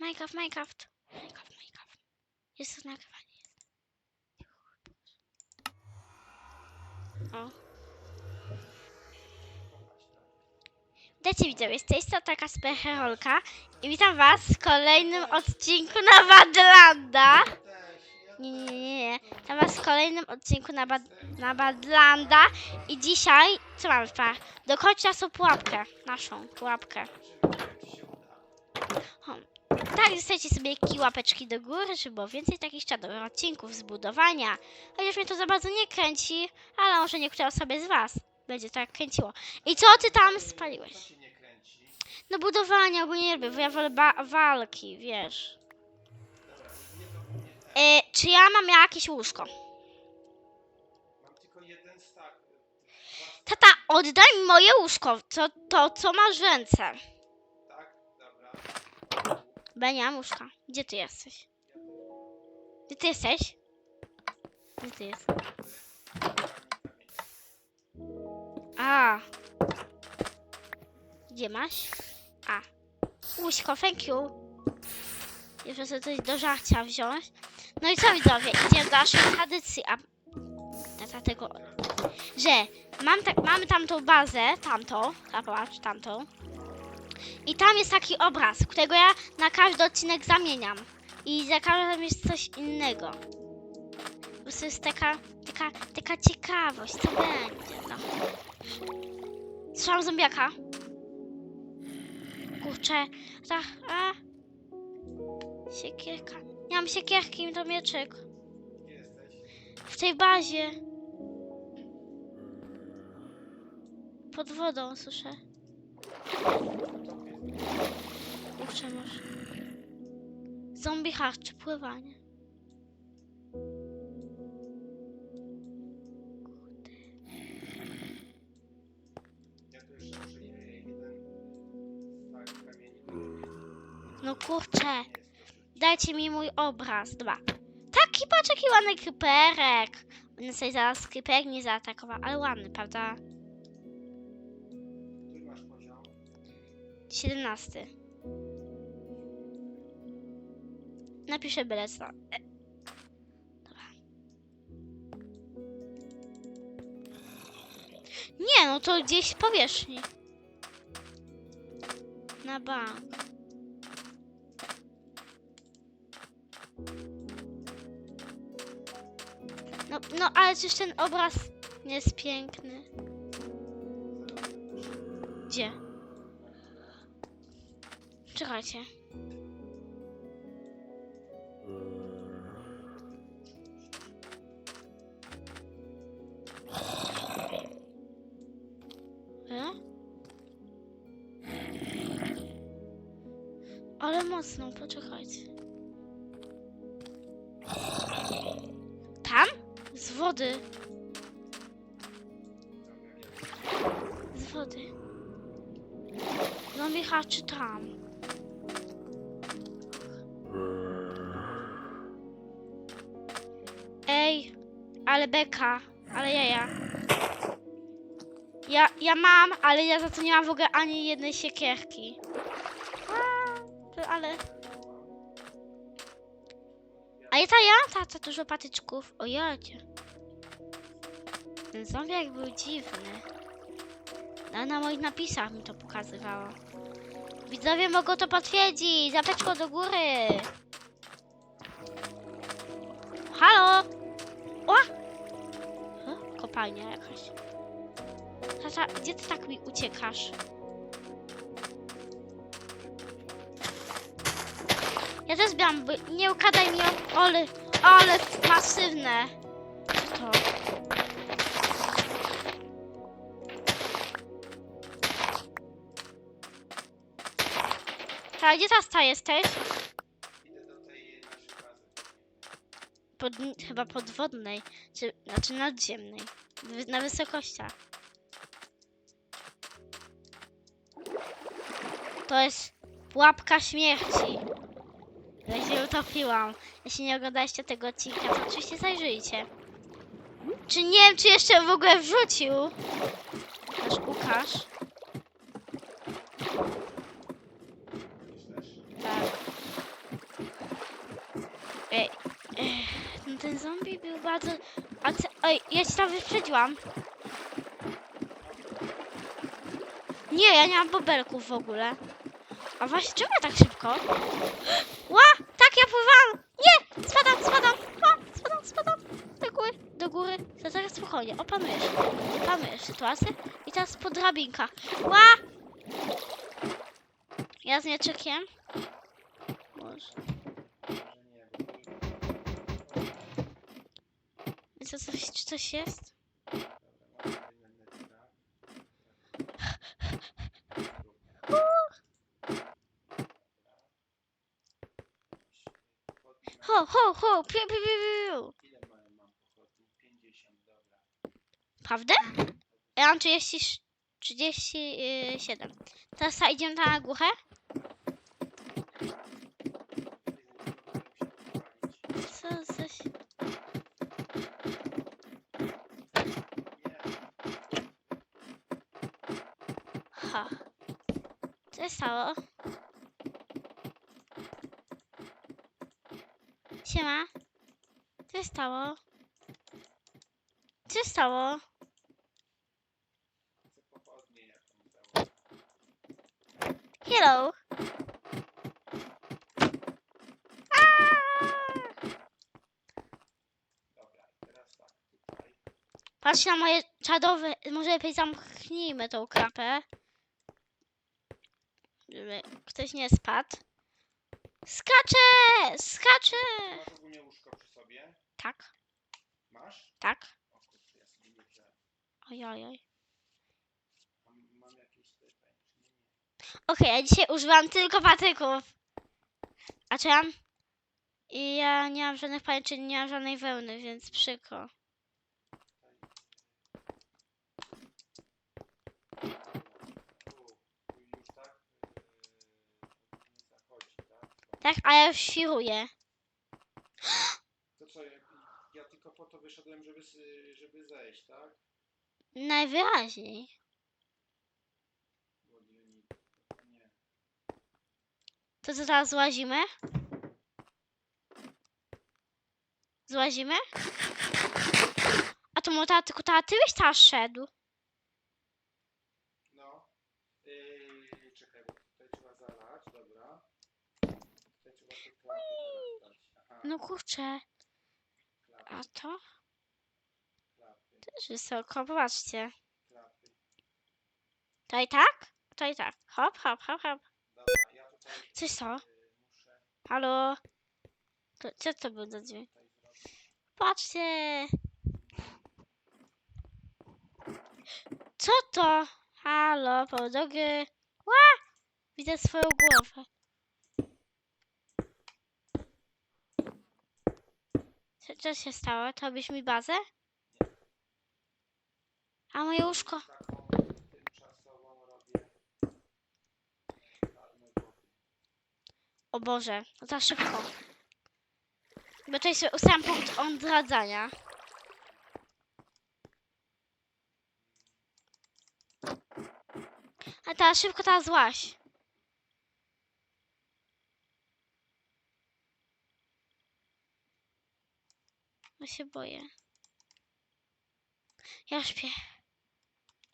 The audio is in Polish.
Minecraft, Minecraft. Minecraft, Minecraft. Jest to nagrywanie. O. Dajcie widzowie, z tej strony taka superherolka i witam was w kolejnym odcinku na Badlanda. Nie, nie, nie, nie. Witam was w kolejnym odcinku na, bad, na Badlanda i dzisiaj, co mamy w planach? Dokończ naszą pułapkę, naszą pułapkę. Tak, zostawcie sobie kij łapeczki do góry, żeby było więcej takich czadowych odcinków z budowania. Chociaż mnie to za bardzo nie kręci, ale może niektóre osoby z was będzie tak kręciło. I co ty tam spaliłeś? No budowania ogólnie nie lubię, bo ja wolę walki, wiesz. E, czy ja mam jakieś łóżko? Mam tylko jeden stack. Dwa Tata, oddaj mi moje łóżko, to, to co masz w ręce. Łóżka. Gdzie ty jesteś? Gdzie ty jesteś? Gdzie ty jesteś? A. Gdzie masz? A. Łóżko, thank you. Jeszcze sobie coś do żarcia wziąć. No i co widzowie, idziemy do naszej tradycji, a... Dlatego, że mam tak, mamy tamtą bazę, tamtą, zobacz, tamtą. I tam jest taki obraz, którego ja na każdy odcinek zamieniam. I za każdym jest coś innego. Po prostu jest taka, taka, taka ciekawość, co będzie. No. Słyszałam zombiaka. Kurczę, tak, a. Siekierka. Nie mam siekierki, to mieczyk. W tej bazie. Pod wodą słyszę. Kurczę, masz. Zombie harczy pływanie. No kurczę, dajcie mi mój obraz. Dwa. Taki patrz, jaki ładny kryperek. On sobie zaraz kryperek nie zaatakował, ale ładny, prawda? 17. Napiszę byle co. E. Nie, no to gdzieś w powierzchni. Na bank. No, no ale czyż ten obraz jest piękny? Czekajcie. E? Ale mocno, poczekajcie. Tam? Z wody. Z wody. Zombie haczy tam. Ale beka, ale jaja. Ja, ja mam, ale ja za to nie mam w ogóle ani jednej siekierki. A, ale... A ja ta ja? Ta, ta dużo patyczków. O jacie. Ten zombiak był dziwny. No, na moich napisach mi to pokazywało. Widzowie mogą to potwierdzić. Zapeczko do góry. Halo? O! Kopalnia jakaś. Gdzie ty tak mi uciekasz? Ja też bo nie ukradaj mi o- ole, ale masywne. To. Ta, gdzie ta sta jesteś? Pod, chyba podwodnej, czy, znaczy nadziemnej, na wysokościach. To jest pułapka śmierci. Ja się utopiłam. Jeśli nie oglądaliście tego odcinka, to oczywiście zajrzyjcie. Czy nie wiem, czy jeszcze w ogóle wrzucił nasz Łukasz. Myślisz? Tak. Ten zombie był bardzo... A co... Oj, ja ci tam wyprzedziłam. Nie, ja nie mam bobelków w ogóle. A właśnie, czemu ja tak szybko? Ła! Tak, ja pływam! Nie! Spadam, spadam! Ła! Spadam, spadam! Do góry, do góry. To teraz spokojnie, opanujesz. Opanujesz sytuację. I teraz po drabinkach. Ła! Ja z mieczykiem. Co, coś, coś jest? Ho, ho, ho! Piu, piu, piu, piu. Ile mam, mam pochodni? 50, dobra. Prawda? Ja mam 30, 37. Teraz co, idziemy na górę? Co coś... Ha. Co się stało? Siema. Co się stało? Co się stało? Hello. Patrz na moje czadowe. Może lepiej zamknijmy tą klapę. Żeby ktoś nie spadł. Skacze! Skacze! Masz ogólnie łóżko przy sobie? Tak, Masz? tak. O kurczę, ja sobie nie wziąłem. Ojojoj. A m- mam jakieś pajęczyny? Nie. Okej, ja dzisiaj używam tylko patyków. A czy ja mam... I ja nie mam żadnych pajęczyn, nie mam żadnej wełny, więc przykro. Tu, tu już tak yy, nie zachodzi, tak? A ja już świruję. To co, ja, ja tylko po to wyszedłem, żeby, żeby zejść, tak? Najwyraźniej. Nie. To co teraz złazimy? Złazimy? A to może ta, tylko ta, ty byś tam szedł. No kurczę. A to? Też wysoko, popatrzcie. To i tak? To i tak. Hop, hop, hop, hop. Coś co? muszę Halo? To, co to był za dźwięk? Patrzcie! Co to? Halo, podłogi. Ła! Widzę swoją głowę. Co, co się stało? To byś mi bazę? A moje łóżko? O Boże, za szybko. Bo to jest sam punkt odradzania. A teraz szybko teraz złaś. Się boję. Ja śpię.